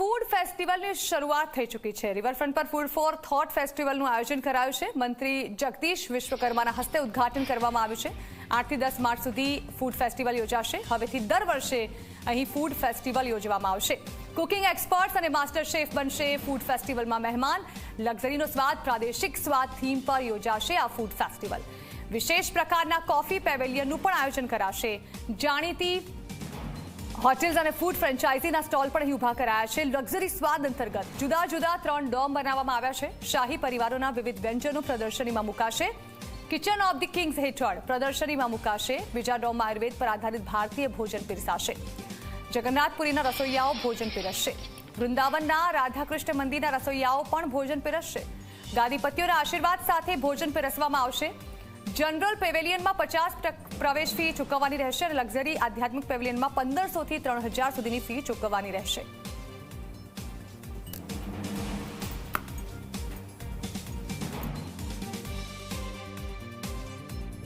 Food ફેસ્ટિવલની શરૂઆત થઈ ચૂકી છે. રિવરફ્રન્ટ પર ફૂડ ફોર થોટ ફેસ્ટિવલનું આયોજન કરાયું છે. મંત્રી જગદીશ વિશ્વકર્માના હસ્તે ઉદ્ઘાટન કરવામાં આવ્યું છે. આઠથી દસ માર્ચ સુધી ફૂડ ફેસ્ટિવલ યોજાશે. હવેથી દર વર્ષે અહીં ફૂડ ફેસ્ટિવલ યોજવામાં આવશે. કુકિંગ એક્સપર્ટ્સ અને માસ્ટર શેફ બનશે ફૂડ ફેસ્ટિવલમાં મહેમાન. લક્ઝરીનો સ્વાદ, પ્રાદેશિક સ્વાદ, થીમ પર યોજાશે આ ફૂડ ફેસ્ટિવલ. વિશેષ પ્રકારના કોફી પેવેલિયનનું પણ આયોજન કરાશે. જાણીતી હોટેલ્સ અને ફૂડ ફ્રેન્ચાઇઝીના સ્ટોલ પણ અહીં ઊભા કરાયા છે. લક્ઝરી સ્વાદ અંતર્ગત જુદા જુદા ત્રણ ડોમ બનાવવામાં આવ્યા છે. શાહી પરિવારોના વિવિધ વ્યંજનો પ્રદર્શનીમાં મુકાશે. કિચન ઓફ ધી કિંગ્સ હેઠળ પ્રદર્શનીમાં મુકાશે. બીજા ડોમમાં આયુર્વેદ પર આધારિત ભારતીય ભોજન પીરસાશે. જગન્નાથપુરીના રસોઈયાઓ ભોજન પીરસશે. વૃંદાવનના રાધાકૃષ્ણ મંદિરના રસોઈયાઓ પણ ભોજન પીરસશે. ગાદીપતિઓના આશીર્વાદ સાથે ભોજન પીરસવામાં આવશે. જનરલ પેવેલિયનમાં પચાસ પ્રવેશ ફી ચૂકવવાની રહેશે અને લક્ઝરી આધ્યાત્મિક પેવેલિયનમાં પંદરસોથી ત્રણ હજાર સુધીની ફી ચૂકવવાની રહેશે.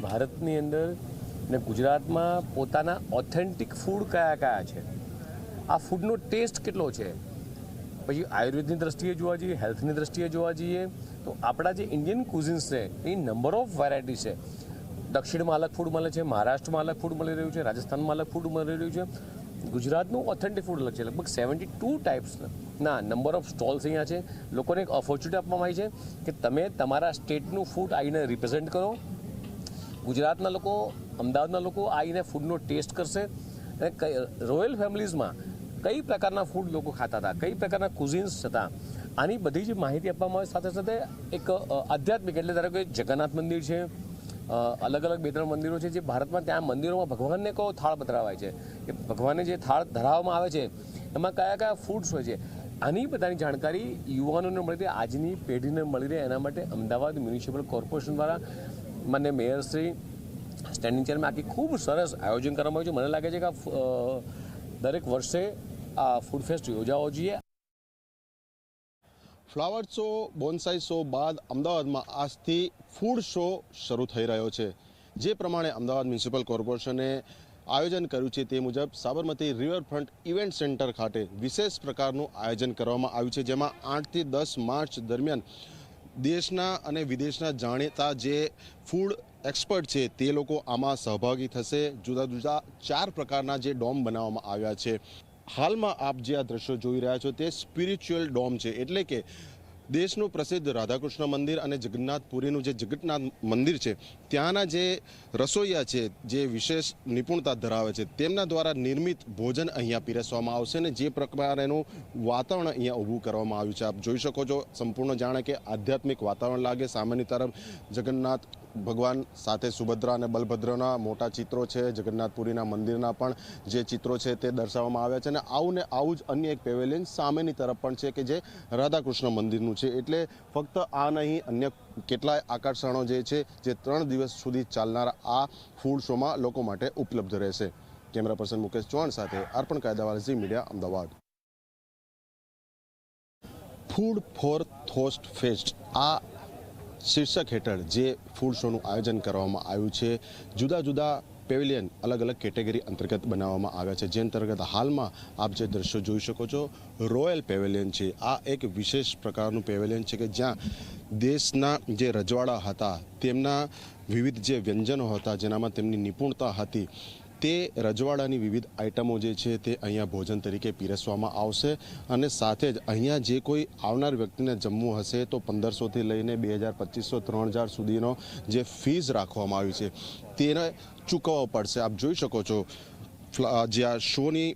ભારતની અંદર ને ગુજરાતમાં પોતાના ઓથેન્ટિક ફૂડ કયા કયા છે? આ ફૂડનો ટેસ્ટ કેટલો છે? પછી આયુર્વેદની દ્રષ્ટિએ જોવા જઈએ હેલ્થની દ્રષ્ટિએ જોવા જઈએ તો આપણા જે ઇન્ડિયન કુઝિન્સ છે, એ નંબર ઓફ વેરાયટી છે. દક્ષિણમાં અલગ ફૂડ મળે છે, મહારાષ્ટ્રમાં અલગ ફૂડ મળી રહ્યું છે, રાજસ્થાનમાં અલગ ફૂડ મળી રહ્યું છે. ગુજરાતનું ઓથેન્ટિક ફૂડ અલગ છે, લગભગ સેવન્ટી ટુ ટાઈપ્સના નંબર ઓફ સ્ટોલ્સ અહીંયા છે. લોકોને એક ઓપોર્ચ્યુનિટી આપવામાં આવી છે કે તમે તમારા સ્ટેટનું ફૂડ આવીને રિપ્રેઝેન્ટ કરો. ગુજરાતના લોકો, અમદાવાદના લોકો આવીને ફૂડનો ટેસ્ટ કરશે. અને કઈ રોયલ ફેમિલીઝમાં કઈ પ્રકારના ફૂડ લોકો ખાતા હતા, કઈ પ્રકારના કુઝિન્સ હતા. આની બધી જ માહિતી આપવામાં આવે સાથે સાથે એક આધ્યાત્મિક એટલે ધારો કે જગન્નાથ મંદિર છે અલગ અલગ બે ત્રણ મંદિરો છે જે ભારતમાં ત્યાં મંદિરોમાં ભગવાનને કયો થાળ પધરાવાય છે. કે ભગવાનને જે થાળ ધરાવવામાં આવે છે, એમાં કયા કયા ફૂડ્સ હોય છે, આની બધાની જાણકારી યુવાનોને મળી રહે, આજની પેઢીને મળી રહે. એના માટે અમદાવાદ મ્યુનિસિપલ કોર્પોરેશન દ્વારા મને મેયરશ્રી સ્ટેન્ડિંગ ચેરમાં આખી ખૂબ સરસ આયોજન કરવામાં આવ્યું છે. મને લાગે છે કે દરેક વર્ષે આ ફૂડ ફેસ્ટ યોજાવો જોઈએ. ફ્લાવર શો, બોન્સાઈ શો બાદ અમદાવાદમાં આજથી ફૂડ શો શરૂ થઈ રહ્યો છે. જે પ્રમાણે અમદાવાદ મ્યુનિસિપલ કોર્પોરેશને આયોજન કર્યું છે તે મુજબ સાબરમતી રિવરફ્રન્ટ ઇવેન્ટ સેન્ટર ખાતે વિશેષ પ્રકારનું આયોજન કરવામાં આવ્યું છે, જેમાં આઠથી દસ માર્ચ દરમિયાન દેશના અને વિદેશના જાણીતા જે ફૂડ એક્સપર્ટ છે તે લોકો આમાં સહભાગી થશે. જુદા જુદા ચાર પ્રકારના જે ડોમ બનાવવામાં આવ્યા છે. હાલમાં આપ જે આ દ્રશ્યો જોઈ રહ્યા છો તે સ્પિરિચ્યુઅલ ડોમ છે. એટલે કે દેશનું પ્રસિદ્ધ રાધાકૃષ્ણ મંદિર અને જગન્નાથપુરીનું જે જગન્નાથ મંદિર છે ત્યાંના જે રસોઈયા છે, જે વિશેષ નિપુણતા ધરાવે છે, તેમના દ્વારા નિર્મિત ભોજન અહીંયા પીરસવામાં આવશે ને જે પ્રકારેનું વાતાવરણ અહીંયા ઊભું કરવામાં આવ્યું છે. આપ જોઈ શકો છો, સંપૂર્ણ જાણે કે આધ્યાત્મિક વાતાવરણ લાગે. સામેની તરફ જગન્નાથ ભગવાન સાથે સુભદ્રા અને બલભદ્રના મોટા ચિત્રો છે. જગન્નાથપુરીના મંદિરના પણ જે ચિત્રો છે તે દર્શાવવામાં આવ્યા છે અને આવું ને આવું જ અન્ય એક પેવેલિયન સામેની તરફ પણ છે કે જે રાધાકૃષ્ણ મંદિરનું છે. એટલે ફક્ત આ નહીં, અન્ય કેટલાય આકર્ષણો જે છે, જે ત્રણ દિવસ સુધી ચાલનારા આ ફૂડ શોમાં લોકો માટે ઉપલબ્ધ રહેશે. કેમેરા પર્સન મુકેશ ચૌહાણ સાથે Arpan Kaydawala Zee media, Amdavad. Food for થોસ્ટ fest આ શીર્ષક હેઠળ જે ફૂડ શોનું આયોજન કરવામાં આવ્યું છે, જુદા જુદા પેવિલિયન અલગ અલગ કેટેગરી અંતર્ગત બનાવવામાં આવ્યા છે. જે અંતર્ગત હાલમાં આપ જે દ્રશ્યો જોઈ શકો છો, રોયલ પેવેલિયન છે. આ એક વિશેષ પ્રકારનું પેવેલિયન છે કે જ્યાં દેશના જે રજવાડા હતા તેમના વિવિધ જે વ્યંજનો હતા જેનામાં તેમની નિપુણતા હતી તે રજવાડાની વિવિધ આઇટમો જે છે તે અહીંયા ભોજન તરીકે પીરસવામાં આવશે અને સાથે જ અહીંયા જે કોઈ આવનાર વ્યક્તિને જમવું હશે તો પંદરસોથી લઈને બે હજાર પચીસો ત્રણ હજાર સુધીનો જે ફીઝ રાખવામાં આવી છે તેને ચૂકવવો પડશે. આપ જોઈ શકો છો જ્યાં શોની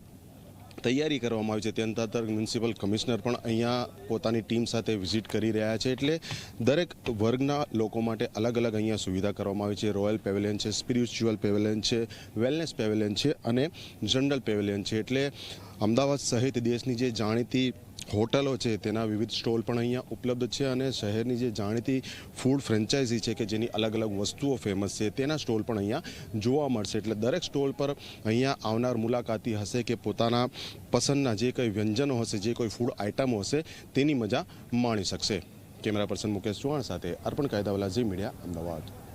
તૈયારી કરવામાં આવી છે. તે અંતર્ગત મ્યુનિસિપલ કમિશનર પણ અહીંયા પોતાની ટીમ સાથે વિઝિટ કરી રહ્યા છે. એટલે દરેક વર્ગના લોકો માટે અલગ અલગ અહીંયા સુવિધા કરવામાં આવી છે. રોયલ પેવેલિયન છે, સ્પિરિચ્યુઅલ પેવેલિયન છે, વેલનેસ પેવેલિયન છે અને જનરલ પેવેલિયન છે. એટલે અમદાવાદ સહિત દેશની જે જાણીતી હોટલો છે, તેના વિવિધ સ્ટોલ પણ અહીંયા ઉપલબ્ધ છે અને શહેરની જે જાણીતી ફૂડ ફ્રેન્ચાઇઝી છે કે જેની અલગ અલગ વસ્તુઓ ફેમસ છે, તેના સ્ટોલ પણ અહીંયા જોવા મળશે. એટલે દરેક સ્ટોલ પર અહીંયા આવનાર મુલાકાતી હશે કે પોતાના પસંદના જે કંઈ વ્યંજનો હશે, જે કોઈ ફૂડ આઇટમો હશે, તેની મજા માણી શકશે. કેમેરા પર્સન મુકેશ ચૌહાણ સાથે અર્પણ કાયદાવાલા જી મીડિયા, અમદાવાદ.